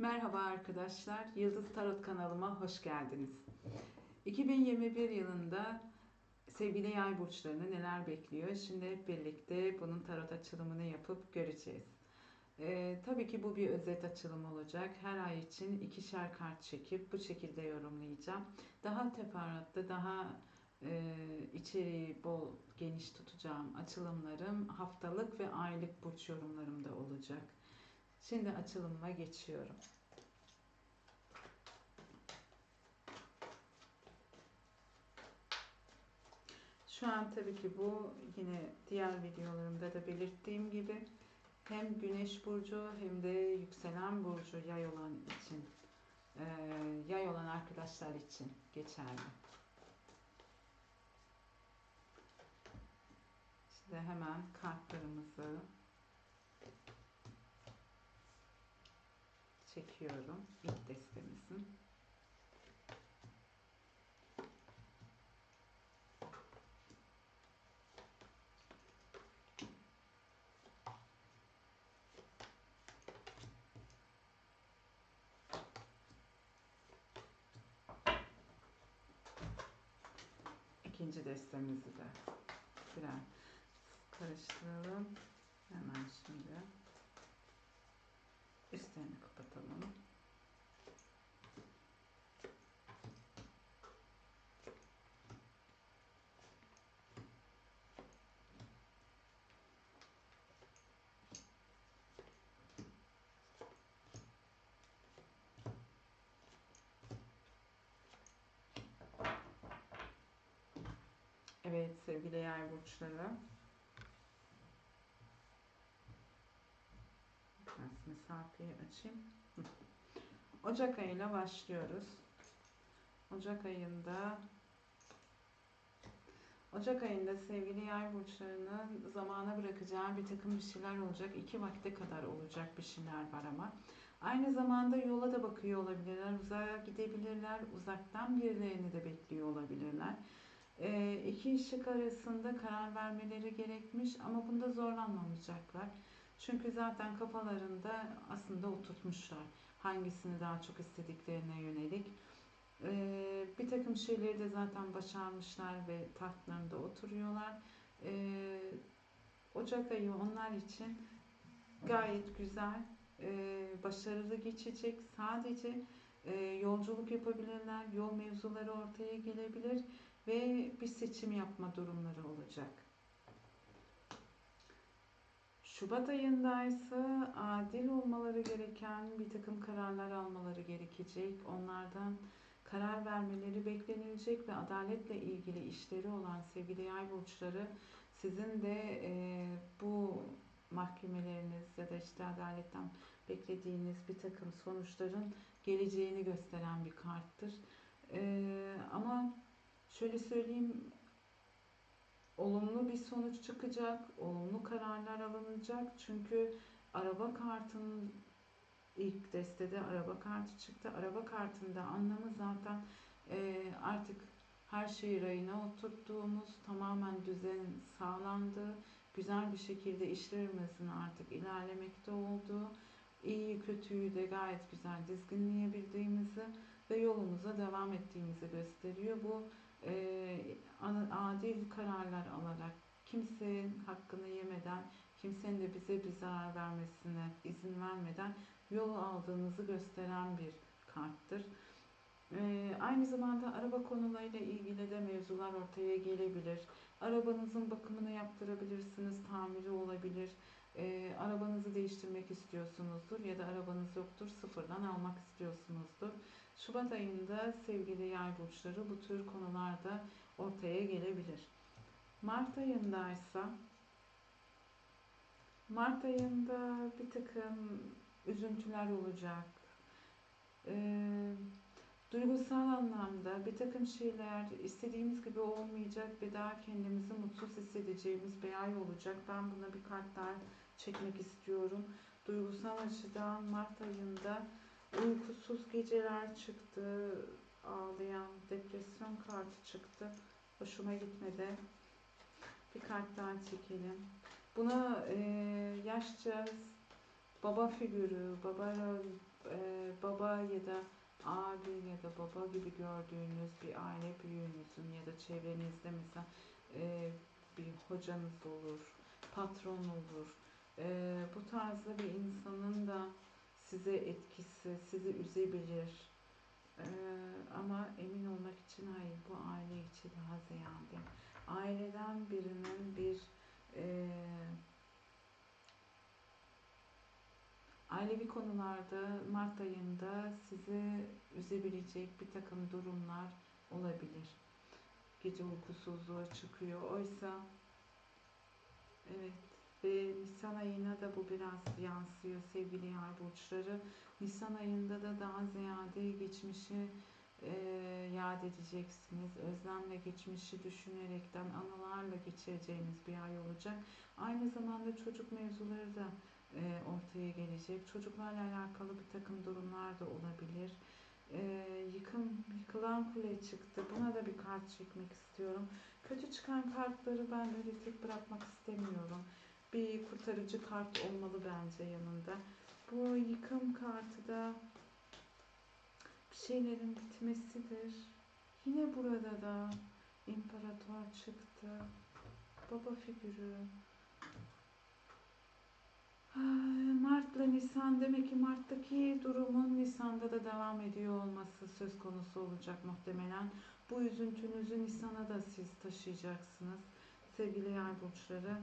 Merhaba arkadaşlar, Yıldız Tarot kanalıma hoş geldiniz. 2021 yılında sevgili yay burçlarını neler bekliyor? Şimdi hep birlikte bunun tarot açılımını yapıp göreceğiz. Ee, tabii ki bu bir özet açılım olacak. Her ay için ikişer kart çekip bu şekilde yorumlayacağım. Daha teferruatlı, daha e, içeriği bol, geniş tutacağım açılımlarım haftalık ve aylık burç yorumlarımda olacak. Şimdi açılımıma geçiyorum. Şu an tabii ki bu yine diğer videolarımda da belirttiğim gibi hem güneş burcu hem de yükselen burcu yay olan için e, yay olan arkadaşlar için geçerli. Şimdi hemen kartlarımızı çekiyorum. İlk destemizin. Evet sevgili yay burçları. Biraz mesafeyi açayım. Ocak ayıyla başlıyoruz. Ocak ayında Ocak ayında sevgili yay burçlarının zamana bırakacağı bir takım bir şeyler olacak. İki vakte kadar olacak bir şeyler var ama. Aynı zamanda yola da bakıyor olabilirler. Uzağa gidebilirler. Uzaktan birilerini de bekliyor olabilirler. E, iki ışık arasında karar vermeleri gerekmiş ama bunda zorlanmamayacaklar. Çünkü zaten kafalarında aslında oturtmuşlar. Hangisini daha çok istediklerine yönelik. E, bir takım şeyleri de zaten başarmışlar ve tahtlarında oturuyorlar. E, Ocak ayı onlar için gayet güzel, e, başarılı geçecek. Sadece e, yolculuk yapabilirler, yol mevzuları ortaya gelebilir ve bir seçim yapma durumları olacak. Şubat ayında ise adil olmaları gereken bir takım kararlar almaları gerekecek. Onlardan karar vermeleri beklenilecek ve adaletle ilgili işleri olan sevgili yay burçları sizin de e, bu mahkemeleriniz ya da işte adaletten beklediğiniz bir takım sonuçların geleceğini gösteren bir karttır. E, ama şöyle söyleyeyim olumlu bir sonuç çıkacak, olumlu kararlar alınacak. Çünkü araba kartının ilk destede araba kartı çıktı. Araba kartında anlamı zaten e, artık her şeyi rayına oturttuğumuz, tamamen düzen sağlandığı, güzel bir şekilde işlerimizin artık ilerlemekte olduğu, iyi kötüyü de gayet güzel dizginleyebildiğimizi ve yolumuza devam ettiğimizi gösteriyor. Bu adil kararlar alarak kimsenin hakkını yemeden, kimsenin de bize bir zarar vermesine izin vermeden yol aldığınızı gösteren bir karttır. Ee, aynı zamanda araba konularıyla ilgili de mevzular ortaya gelebilir. Arabanızın bakımını yaptırabilirsiniz, tamiri olabilir. Ee, arabanızı değiştirmek istiyorsunuzdur ya da arabanız yoktur, sıfırdan almak istiyorsunuzdur. Şubat ayında sevgili yay burçları bu tür konularda ortaya gelebilir. Mart ayında ise Mart ayında bir takım üzüntüler olacak. Ee, duygusal anlamda bir takım şeyler istediğimiz gibi olmayacak ve daha kendimizi mutsuz hissedeceğimiz bir ay olacak. Ben buna bir kart daha çekmek istiyorum. Duygusal açıdan Mart ayında uykusuz geceler çıktı, ağlayan depresyon kartı çıktı. Hoşuma gitmedi. Bir kart daha çekelim. Buna e, yaşça baba figürü, baba e, baba ya da abi ya da baba gibi gördüğünüz bir aile büyüğünüzün ya da çevrenizde mesela e, bir hocanız olur, patron olur. E, bu tarzda bir insanın da size etkisi, sizi üzebilir. E, ama emin olmak için hayır bu aile içi daha ziyade. Aileden birinin bir e, ailevi konularda Mart ayında sizi üzebilecek bir takım durumlar olabilir. Gece uykusuzluğa çıkıyor. Oysa evet ve Nisan ayına da bu biraz yansıyor sevgili yay burçları. Nisan ayında da daha ziyade geçmişi e, yad edeceksiniz. Özlemle geçmişi düşünerekten anılarla geçireceğiniz bir ay olacak. Aynı zamanda çocuk mevzuları da e, ortaya gelecek. Çocuklarla alakalı bir takım durumlar da olabilir. E, yıkım, yıkılan kule çıktı. Buna da bir kart çekmek istiyorum. Kötü çıkan kartları ben öyle tek bırakmak istemiyorum. Bir kurtarıcı kart olmalı bence yanında. Bu yıkım kartı da bir şeylerin bitmesidir. Yine burada da imparator çıktı. Baba figürü. Mart'la Nisan demek ki Mart'taki durumun Nisan'da da devam ediyor olması söz konusu olacak muhtemelen. Bu üzüntünüzü Nisan'a da siz taşıyacaksınız sevgili yay burçları.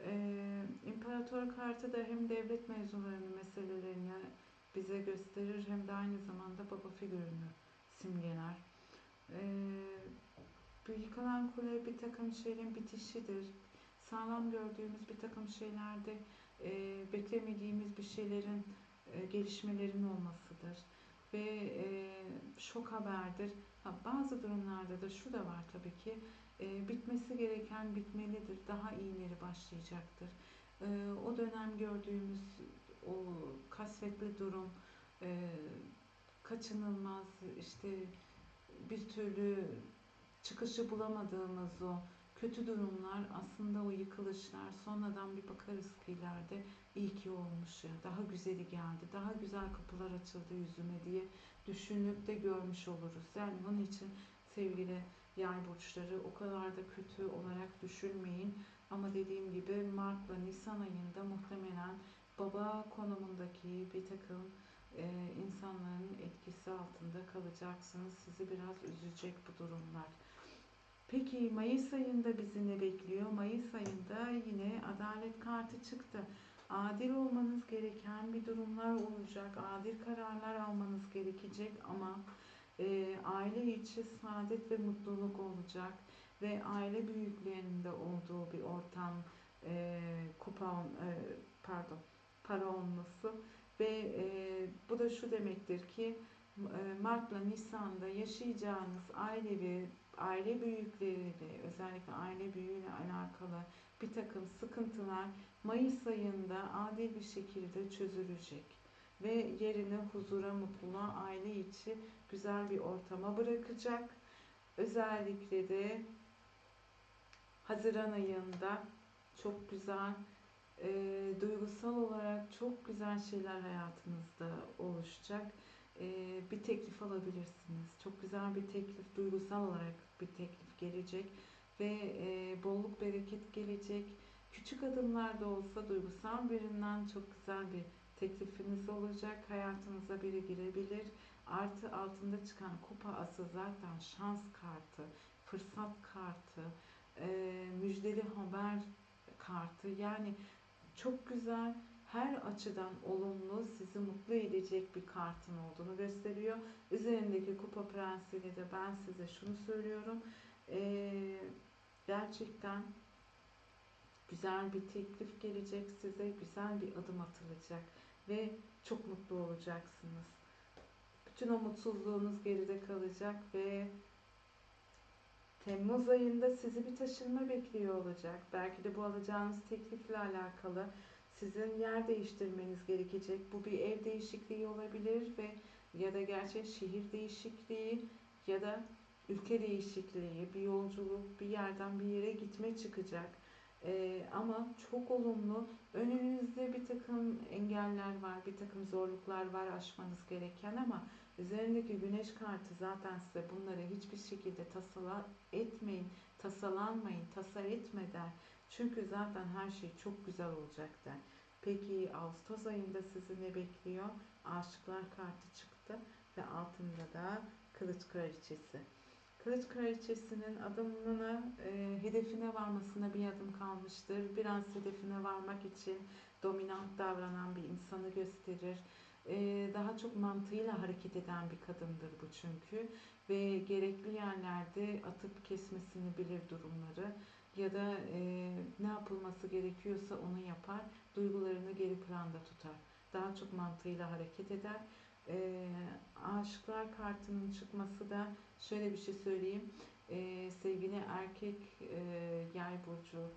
Ee, İmparator kartı da hem devlet mevzularını, meselelerini bize gösterir hem de aynı zamanda baba figürünü simgeler. Ee, yıkılan kule bir takım şeylerin bitişidir. Sağlam gördüğümüz bir takım şeylerde e, beklemediğimiz bir şeylerin e, gelişmelerin olmasıdır. Ve e, şok haberdir. Ha, bazı durumlarda da şu da var tabii ki e, bitmesi gereken bitmelidir. Daha iyileri başlayacaktır. E, o dönem gördüğümüz o kasvetli durum e, kaçınılmaz işte bir türlü çıkışı bulamadığımız o kötü durumlar aslında o yıkılışlar sonradan bir bakarız ki ileride iyi ki olmuş ya daha güzeli geldi daha güzel kapılar açıldı yüzüme diye düşünüp de görmüş oluruz. Yani bunun için sevgili yay burçları o kadar da kötü olarak düşünmeyin. Ama dediğim gibi Mart'la Nisan ayında muhtemelen baba konumundaki bir takım e, insanların etkisi altında kalacaksınız. Sizi biraz üzecek bu durumlar. Peki Mayıs ayında bizi ne bekliyor? Mayıs ayında yine adalet kartı çıktı. Adil olmanız gereken bir durumlar olacak. Adil kararlar almanız gerekecek ama e, aile içi saadet ve mutluluk olacak ve aile büyüklerinde olduğu bir ortam e, kupa e, pardon para olması ve e, bu da şu demektir ki e, Mart'la Nisan'da yaşayacağınız ailevi aile büyükleriyle özellikle aile büyüğüyle alakalı bir takım sıkıntılar Mayıs ayında adil bir şekilde çözülecek ve yerini huzura, mutluluğa, aile içi güzel bir ortama bırakacak. Özellikle de Haziran ayında çok güzel e, duygusal olarak çok güzel şeyler hayatınızda oluşacak. E, bir teklif alabilirsiniz. Çok güzel bir teklif, duygusal olarak bir teklif gelecek ve e, bolluk bereket gelecek. Küçük adımlar da olsa duygusal birinden çok güzel bir teklifiniz olacak. Hayatınıza biri girebilir. Artı altında çıkan kupa ası zaten şans kartı, fırsat kartı, müjdeli haber kartı. Yani çok güzel her açıdan olumlu sizi mutlu edecek bir kartın olduğunu gösteriyor. Üzerindeki kupa prensiyle de ben size şunu söylüyorum. Ee, gerçekten güzel bir teklif gelecek size, güzel bir adım atılacak ve çok mutlu olacaksınız. Bütün o mutsuzluğunuz geride kalacak ve Temmuz ayında sizi bir taşınma bekliyor olacak. Belki de bu alacağınız teklifle alakalı sizin yer değiştirmeniz gerekecek. Bu bir ev değişikliği olabilir ve ya da gerçek şehir değişikliği ya da ülke değişikliği, bir yolculuk, bir yerden bir yere gitme çıkacak. Ee, ama çok olumlu. Önünüzde bir takım engeller var, bir takım zorluklar var aşmanız gereken ama üzerindeki güneş kartı zaten size bunları hiçbir şekilde tasala etmeyin, tasalanmayın, tasa etmeden. Çünkü zaten her şey çok güzel olacak der. Peki Ağustos ayında sizi ne bekliyor? Aşıklar kartı çıktı ve altında da Kılıç Kraliçesi. Kılıç Kraliçesi'nin adımına, e, hedefine varmasına bir adım kalmıştır. Biraz hedefine varmak için dominant davranan bir insanı gösterir. E, daha çok mantığıyla hareket eden bir kadındır bu çünkü. Ve gerekli yerlerde atıp kesmesini bilir durumları. Ya da e, ne yapılması gerekiyorsa onu yapar. Duygularını geri planda tutar. Daha çok mantığıyla hareket eder. E, aşıklar kartının çıkması da şöyle bir şey söyleyeyim. Ee, sevgili erkek e, yay burcu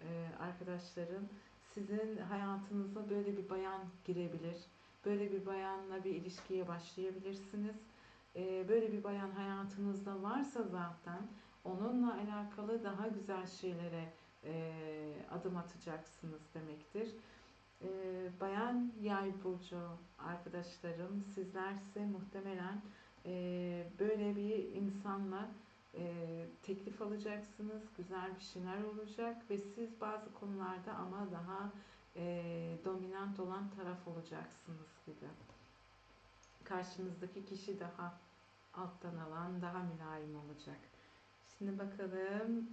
e, arkadaşlarım sizin hayatınıza böyle bir bayan girebilir. Böyle bir bayanla bir ilişkiye başlayabilirsiniz. Ee, böyle bir bayan hayatınızda varsa zaten onunla alakalı daha güzel şeylere e, adım atacaksınız demektir. Ee, bayan yay burcu arkadaşlarım sizlerse muhtemelen e, böyle bir insanla e, teklif alacaksınız. Güzel bir şeyler olacak ve siz bazı konularda ama daha e, dominant olan taraf olacaksınız gibi. Karşınızdaki kişi daha alttan alan, daha mülayim olacak. Şimdi bakalım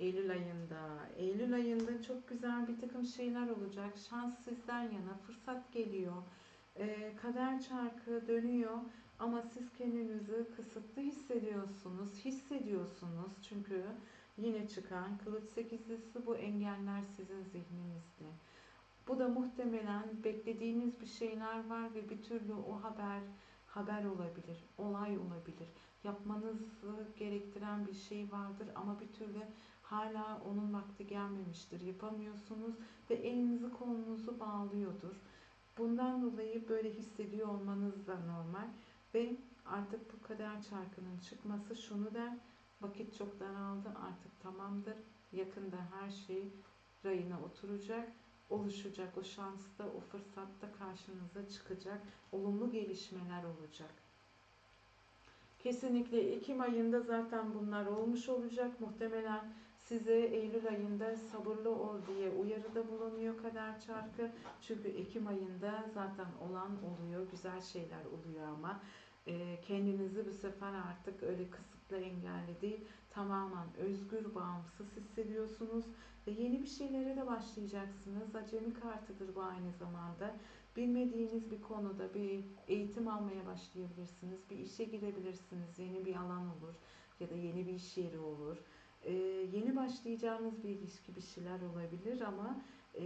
Eylül ayında. Eylül ayında çok güzel bir takım şeyler olacak. Şans sizden yana, fırsat geliyor. Ee, kader çarkı dönüyor ama siz kendinizi kısıtlı hissediyorsunuz. Hissediyorsunuz çünkü yine çıkan kılıç sekizlisi bu engeller sizin zihninizde. Bu da muhtemelen beklediğiniz bir şeyler var ve bir türlü o haber haber olabilir, olay olabilir. Yapmanızı gerektiren bir şey vardır ama bir türlü hala onun vakti gelmemiştir. Yapamıyorsunuz ve elinizi kolunuzu bağlıyordur. Bundan dolayı böyle hissediyor olmanız da normal. Ve artık bu kader çarkının çıkması şunu der. Vakit çok daraldı artık tamamdır. Yakında her şey rayına oturacak. Oluşacak o şansta, o fırsatta karşınıza çıkacak. Olumlu gelişmeler olacak. Kesinlikle Ekim ayında zaten bunlar olmuş olacak. Muhtemelen size Eylül ayında sabırlı ol diye uyarıda bulunuyor kader çarkı. Çünkü Ekim ayında zaten olan oluyor, güzel şeyler oluyor ama e, kendinizi bu sefer artık öyle kısıtlı engelli değil, tamamen özgür, bağımsız hissediyorsunuz ve yeni bir şeylere de başlayacaksınız. Acemi kartıdır bu aynı zamanda. Bilmediğiniz bir konuda bir eğitim almaya başlayabilirsiniz, bir işe girebilirsiniz, yeni bir alan olur ya da yeni bir iş yeri olur. Ee, yeni başlayacağınız bir ilişki bir şeyler olabilir ama e,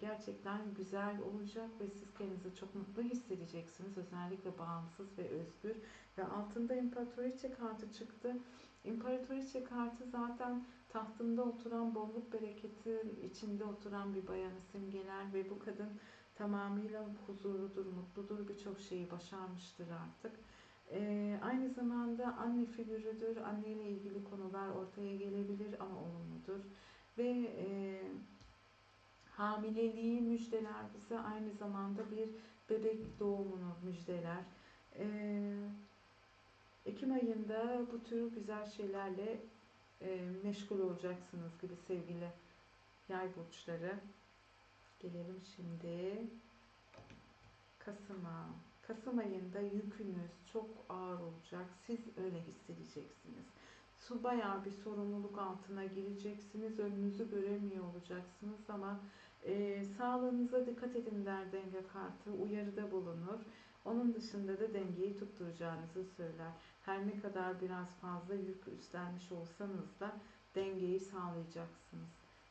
gerçekten güzel olacak ve siz kendinizi çok mutlu hissedeceksiniz. Özellikle bağımsız ve özgür. Ve altında İmparatoriçe kartı çıktı. İmparatoriçe kartı zaten tahtında oturan bolluk bereketi içinde oturan bir bayanı simgeler ve bu kadın tamamıyla huzurludur, mutludur, birçok şeyi başarmıştır artık. Ee, aynı zamanda anne figürüdür, anneyle ilgili konular ortaya gelebilir ama olumludur. Ve e, hamileliği müjdeler bize aynı zamanda bir bebek doğumunu müjdeler. Ee, Ekim ayında bu tür güzel şeylerle e, meşgul olacaksınız gibi sevgili yay burçları. Gelelim şimdi Kasım'a. Kasım ayında yükünüz çok ağır olacak. Siz öyle hissedeceksiniz. Su bayağı bir sorumluluk altına gireceksiniz. Önünüzü göremiyor olacaksınız ama e, sağlığınıza dikkat edin der denge kartı. Uyarıda bulunur. Onun dışında da dengeyi tutturacağınızı söyler. Her ne kadar biraz fazla yük üstlenmiş olsanız da dengeyi sağlayacaksınız.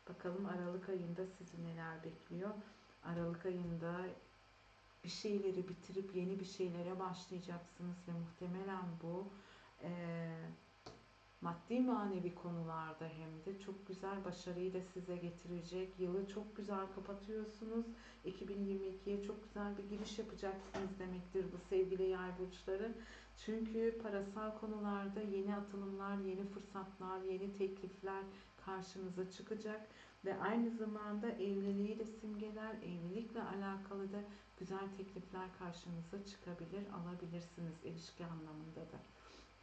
Bakalım Aralık ayında sizi neler bekliyor. Aralık ayında bir şeyleri bitirip yeni bir şeylere başlayacaksınız ve muhtemelen bu e, maddi manevi konularda hem de çok güzel başarıyı da size getirecek. Yılı çok güzel kapatıyorsunuz. 2022'ye çok güzel bir giriş yapacaksınız demektir bu sevgili yay burçları. Çünkü parasal konularda yeni atılımlar, yeni fırsatlar, yeni teklifler karşınıza çıkacak. ve aynı zamanda evliliği de simgeler, evlilikle alakalı da güzel teklifler karşınıza çıkabilir, alabilirsiniz ilişki anlamında da.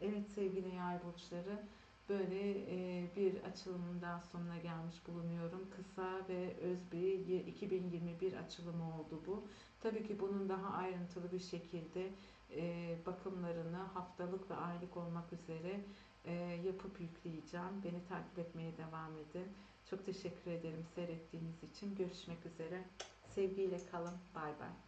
Evet sevgili yay burçları, böyle e, bir açılımın daha sonuna gelmiş bulunuyorum. Kısa ve öz bir 2021 açılımı oldu bu. Tabii ki bunun daha ayrıntılı bir şekilde e, bakımlarını haftalık ve aylık olmak üzere e, yapıp yükleyeceğim. Beni takip etmeye devam edin. Çok teşekkür ederim seyrettiğiniz için. Görüşmek üzere. Sevgiyle kalın. Bay bay.